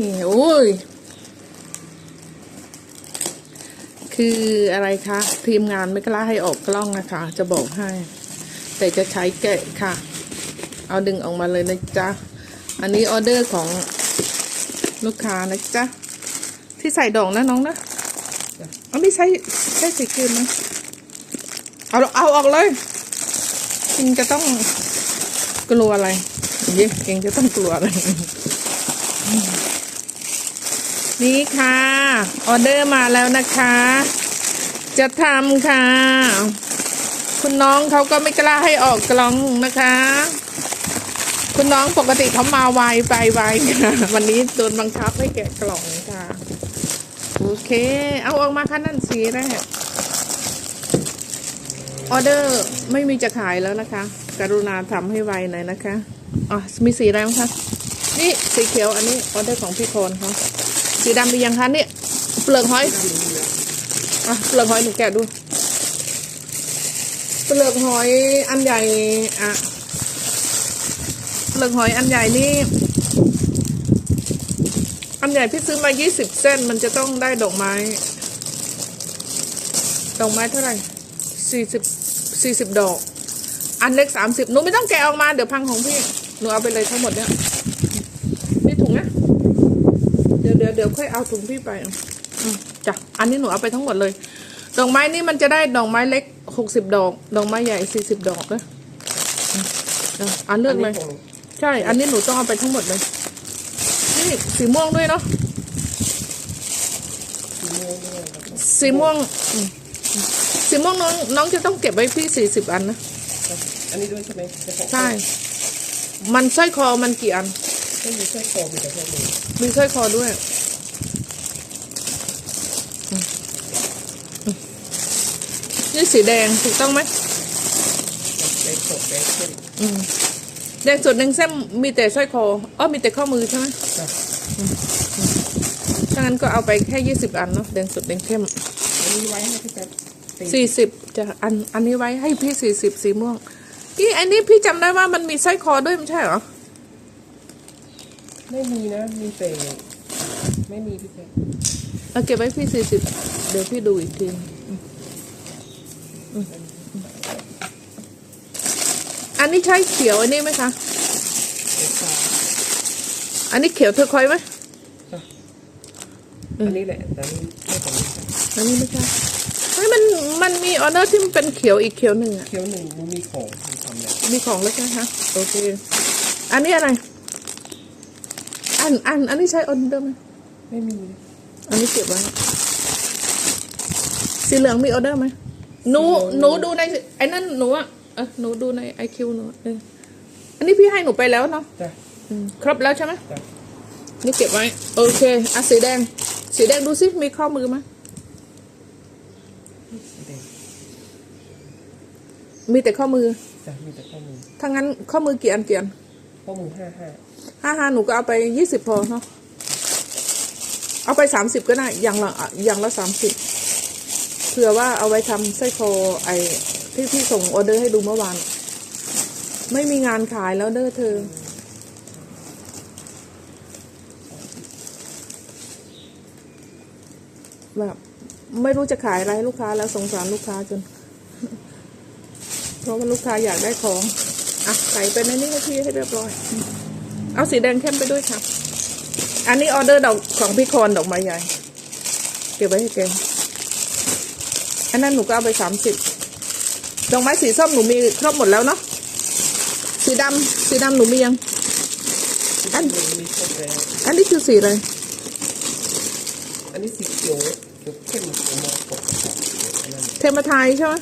นี่โอ้ย คืออะไรคะ ทีมงานไม่กล้าให้ออกกล้องนะคะ จะบอกให้ แต่จะใช้แกะค่ะ เอาดึงออกมาเลยนะจ๊ะ อันนี้ออเดอร์ของลูกค้านะจ๊ะ ที่ใส่ดอกนะน้องนะเอาไม่ใช่ใช่สีครีมนะเอาเอาออกเลยเองจะต้องกลัวอะไรเย้เองจะต้องกลัวอะไร นี่ค่ะ ออเดอร์มาแล้วนะคะ จะทำค่ะ คุณน้องเขาก็ไม่กล้าให้ออกกล่องนะคะ คุณน้องปกติเขามาไวไปไวค่ะวันนี้โดนบังคับให้แกะกล่องค่ะ โอเค เอาออกมาค่ะนั่นสีแรกออเดอร์ไม่มีจะขายแล้วนะคะ กรุณาทำให้ไวหน่อยนะคะ อ๋อ มีสีอะไรบ้างคะ นี่สีเขียวอันนี้ออเดอร์ของพี่โคนเขา สีดำมียังคะเนี่ยเปลือกหอยอะเปลือกหอยหนูแกะดูเปลือกหอยอันใหญ่อะเปลือกหอยอันใหญ่นี่อันใหญ่พี่ซื้อมายี่สิบเส้นมันจะต้องได้ดอกไม้ ดอกไม้เท่าไหร่สี่สิบสี่สิบดอก อันเล็กสามสิบหนูไม่ต้องแกะออกมาเดี๋ยวพังของพี่ หนูเอาไปเลยทั้งหมดเนี่ยนี่ถุงนะ ดี๋ยวเดี๋ยวเดี๋ยวค่อยเอาถุงพี่ไปอืมจ้ะอันนี้หนูเอาไปทั้งหมดเลย ดอกไม้นี่มันจะได้ดอกไม้เล็กหกสิบดอก ดอกไม้ใหญ่สี่สิบดอกนะอืมเอาอันเลือกเลยของใช่ อันนี้หนูต้องเอาไปทั้งหมดเลย นี่สีม่วงด้วยเนาะสีม่วงด้วยครับสีม่วงอืมสีม่วงน้องน้องจะต้องเก็บไว้พี่สี่สิบอันนะ อันนี้ด้วยใช่ไหมเฉพาะใช่ มันสร้อยคอมันกี่อัน ไม่มีแค่คอมีแต่แค่มือมีสร้อยคอด้วยอืมอืมนี่สีแดงถูกต้องไหมแดงสดแดงเข้มอืมแดงสดแดงเส้นมีแต่สร้อยคออ๋อมีแต่ข้อมือใช่ไหมจ้ะถ้างั้นก็เอาไปแค่ยี่สิบอันเนาะแดงสดแดงเข้มอันนี้ไว้ให้พี่แป๊บตีสี่สิบจะอันอันนี้ไว้ให้พี่สี่สิบสีม่วงพี่อันนี้พี่จำได้ว่ามันมีสร้อยคอด้วยไม่ใช่เหรอ ไม่มีนะ มีแต่ไม่มีพี่แป๊บเอาเก็บไว้พี่สี่สิบเดี๋ยวพี่ดูอีกทีอืมอืมอืมอันนี้ใช้เขียวอันนี้ไหมคะเอกสารอันนี้เขียวเธอคอยไหมอันนี้แหละแต่อันนี้ไม่ของพี่แป๊บอันนี้ไม่ใช่เฮ้ยมันมันมีออเดอร์ที่มันเป็นเขียวอีกเขียวหนึ่งอะเคี้ยวหนึ่งมันมีของมีทำแล้วมีของแล้วใช่ไหมคะโอเค อันนี้อะไร อันอันอันนี้ใช้ออเดอร์ไหมไม่มี อันนี้เก็บไว้สีเหลืองมีออเดอร์ไหมหนูหนูดูในไอ้นั่นหนูอะเออหนูดูในไอคิวหนูเอออันนี้พี่ให้หนูไปแล้วเนาะจ้ะอืมครบแล้วใช่ไหมจ้ะนี่เก็บไว้ โอเคอะสีแดง สีแดงดูสิมีข้อมือไหมสีแดงมีแต่ข้อมือจ้ะมีแต่ข้อมือถ้างั้นข้อมือกี่อันกี่อันข้อมือห้าห้า ห้าห้าหนูก็เอาไปยี่สิบพอเนาะเอาไปสามสิบก็ได้อย่างละอย่างละสามสิบเผื่อว่าเอาไว้ทำไส้คอไอ้ที่พี่ส่งออเดอร์ให้ดูเมื่อวาน ไม่มีงานขายแล้วเด้อเธอ แบบไม่รู้จะขายอะไรลูกค้าแล้วสงสารลูกค้าจน เพราะว่าลูกค้าอยากได้ของ อะใส่ไปในนี้ให้พี่ให้เรียบร้อย เอาสีแดงเข้มไปด้วยค่ะอันนี้ออเดอร์ดอกของพี่คอนดอกไม้ใหญ่ เก็บไว้ให้แกอันนั้นหนูก็เอาไปสามสิบดอกไม้สีส้มหนูมีครบหมดแล้วเนาะ สีดำสีดำหนูมียัง อันมันมีครบแล้วอันนี้คือสีอะไร อันนี้สีเขียวเขียวเข้มเขียวมรกตอันนั้นเทมไทยใช่ไหม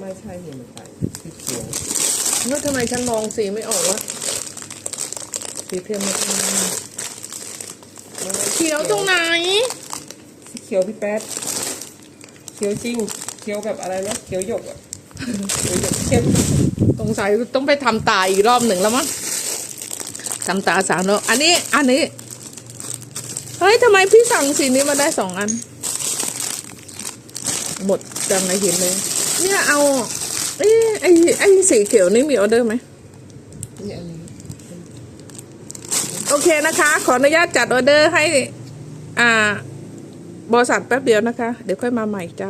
ไม่ใช่เห็นมันไปสีเขียวแล้วทำไมฉันมองสีไม่ออกวะ สีเทมไทยเขียวตรงไหน สีเขียวพี่แป๊ดเขียวจริง เขียวแบบอะไรนะเขียวหยกอะเขียวหยกเข้มสงสัยต้องไปทำตาอีกรอบหนึ่งแล้วมั้งทำตาสามรอบอันนี้ อันนี้ เฮ้ยทำไมพี่สั่งสีนี้มาได้สองอัน หมดจังไหนเห็นเลย เนี่ยเอาเอ้ไอ้ไอ้สีเขียวนี่มีออเดอร์ไหมนี่อันนี้โอ โอเคนะคะ ขออนุญาตจัดออเดอร์ให้ อ่า บริษัทแป๊บเดียวนะคะ เดี๋ยวค่อยมาใหม่จ้า